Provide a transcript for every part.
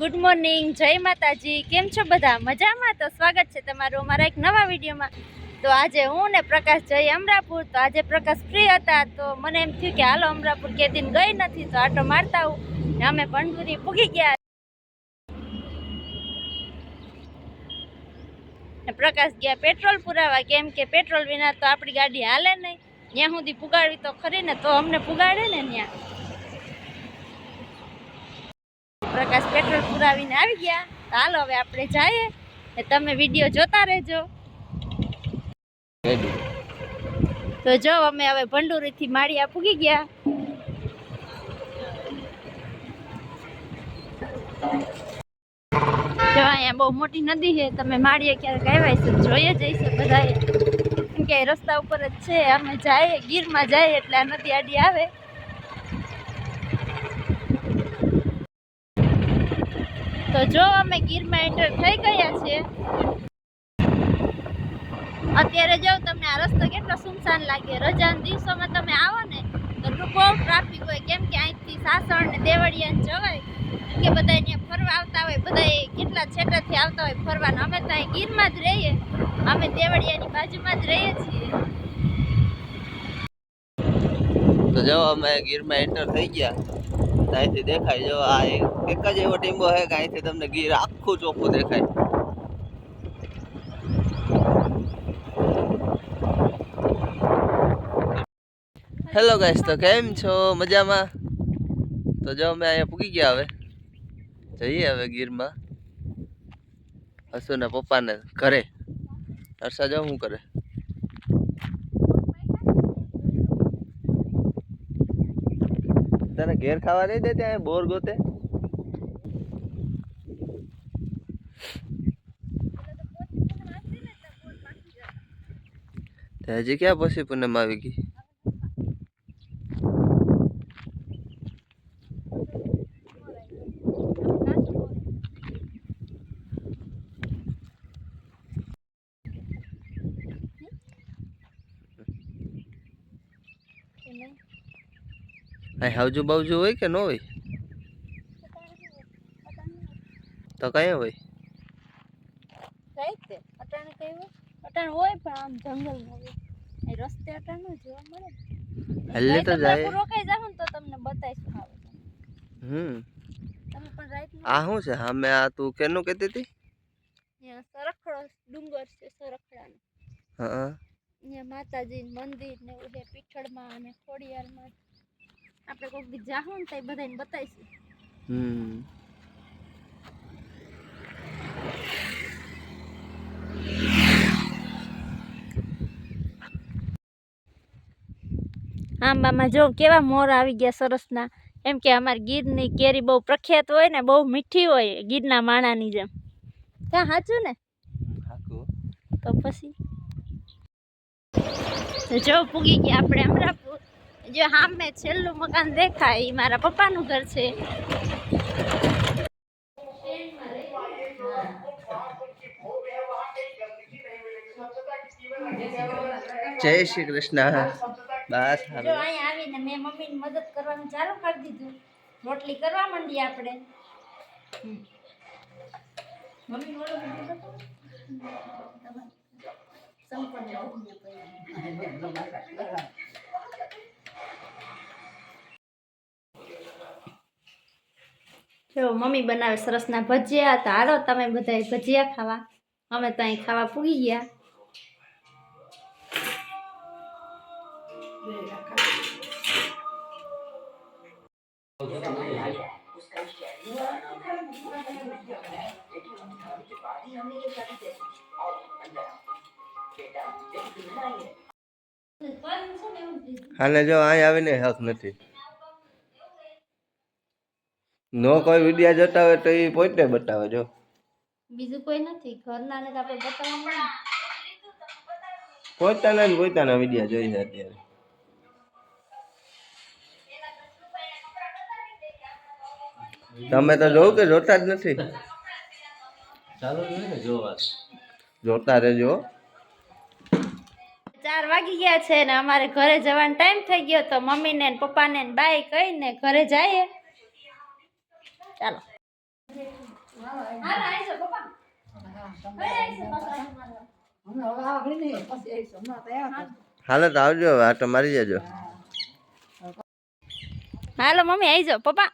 Good morning જય માતાજી. કેમ છો બધા? મજામાં? તો સ્વાગત છે તમારું અમારા એક નવા વિડીયોમાં. તો આજે હું ને પ્રકાશ જઈ અમરાપુર. તો આજે પ્રકાશ ફ્રી હતા. તો મને એમ થયું કે હાલો અમરાપુર કે દિન ગઈ નથી, તો આટો મારતા આવું. ને અમે ભંડુરી પૂગી ગયા. પ્રકાશ ગયા પેટ્રોલ પુરાવા. કેમ કે પેટ્રોલ વિના તો આપણી ગાડી હાલે નહીં. ત્યાં સુધી પુગાડવી તો ખરી ને તો અમને પુગાડે ને ત્યાં પ્રકાશ પેટ્રોલ પુરાવીને આવી ગયા. હાલો હવે આપણે જઈએ ને તમે વીડિયો જોતા રહેજો. તો જો અમે હવે ભંડુરીથી માળિયા પૂગી ગયા. જો અહીંયા બહુ મોટી નદી છે તમે માળીએ ક્યારેક આવ્યા છે જોઈએ જઈશું બધાએ. કેમ કે રસ્તા ઉપર જ છે અમે જઈએ ગીરમાં જઈએ એટલે આ નદી આડી આવે. તો જો અમે ગીરમાં એન્ટર થઈ ગયા છીએ. અત્યારે જો તમને આ રસ્તો કેટલો સુમસાન લાગે. રજાના દિવસોમાં તમે આવો ને તો બહુ ટ્રાફિક હોય. કેમ કે અહીંથી સાસણ ને દેવળિયાને જવાય. કે બધા અહીંયા ફરવા આવતા હોય. બધા કેટલા છેટાથી આવતા હોય ફરવાના. અમે તો અહીં ગીરમાં જ રહીએ. અમે દેવળિયાની બાજુમાં જ રહીએ છીએ. તો જો અમે ગીરમાં એન્ટર થઈ ગયા. ત્યાંથી દેખાય. જો આ એક જ એવો ટીમ્બો છે કે અહીંથી તમને ગીર આખું ચોખ્ખું દેખાય. હેલો ગાઈસ તો કેમ છો? મજામાં? તો જો અમે અહીંયા પૂગી ગયા હવે. જઈએ હવે ગીરમાં. હસુના પપ્પાને ઘરે. હર્ષા, જો શું કરે? તને ઘેર ખાવા નહીં દે ત્યાં બોર ગોતે? હજી ક્યાં પછી પૂનમ આવી ગઈ? અહીં હાવજુ બાવજુ હોય કે ન હોય? તો કયા હોય? કઈ હોય? અટાણે હોય પણ આમ જંગલ હોય. રસ્તે અટાણે ન જોવા મળે હલ્લે તો જાય. હમ. તમે પણ રાઈટ આ શું છે? આ તું કેનું કહેતી હતી? સરખડો ડુંગર છે સરખડાનો. હા માતાજી મંદિર ને છે પીઠળમાં અને ખોડિયારમાં. આપણે કોઈક દી જાહું ને તો બધાને બતાવીશું. હમ. આંબામાં જો કેવા મોર આવી ગયા સરસના. એમ કે અમારી ગીરની કેરી બહુ પ્રખ્યાત હોય ને બહુ મીઠી હોય ગીરના માણાની જેમ. ત્યાં સાચું ને? તો પછી? જો પૂગી ગયા આપણે અમરાપુર જો સામે છેલ્લું મકાન દેખાય એ મારા પપ્પાનું ઘર છે. જય શ્રી કૃષ્ણ. બસ જો. અહીંયા આવીને મેં મમ્મીની મદદ કરવાનું ચાલુ કરી દીધું. રોટલી કરવા માંડી આપણે. મમ્મી ઓલો સંપન્ન જો મમ્મી બનાવે સરસના ભજીયા તો હાલો તમે બધા ભજીયા ખાવા. અમે તો અહીં ખાવા પૂગી ગયા. હાલે જો, અહીં આવીને હક નથી. નો કોઈ વિડિયા જોતા હોય તો એ પોતે બતાવે જો. બીજું કોઈ નથી? ઘરના ને આપણે બતાવવા પોતાના ને પોતાના વિડિયા જોઈ છે અત્યારે. તમે તો જોવું કે જોતા જ નથી? ચાલો ને જોવા. જોતા રહેજો. ચાર વાગી ગયા છે ને અમારે ઘરે જવાનો ટાઈમ થઈ ગયો તો મમ્મીને પપ્પાને ને બાય કહીને ઘરે જઈએ. ચાલો. હાલો તો આવજો આટો મારી જજો. હાલો મમ્મી આવીજો પપ્પા.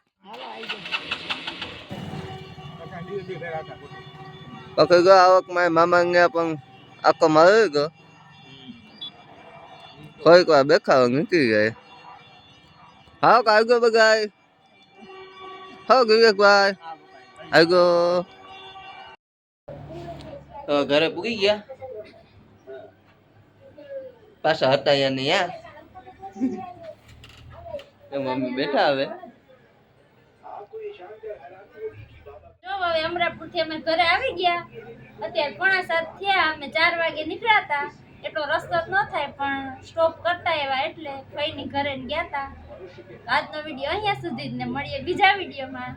પકડી ગયો આવક મારા મામા ગયા પણ આખો મારો ગયો કોઈક વાર બેખાવ નીકળી ગયા હાવ આવી ગયો બગાય હાવ વિવેકભાઈ આવી ગયો તો ઘરે પૂગી ગયા? પાછા હતા યા ને યા? મમ્મી બેઠા હવે. જો હવે અમરાપુરથી અમે ઘરે આવી ગયા. અત્યારે પોણા સાત થયા અમે ચાર વાગે નીકળ્યા હતા. એટલો રસ્તો જ ન થાય પણ સ્ટોપ કરતા એવા એટલે ફઈની ઘરે ને ગયા હતા. આજનો વીડિયો અહીંયા સુધી જ ને મળીએ બીજા વિડીયોમાં.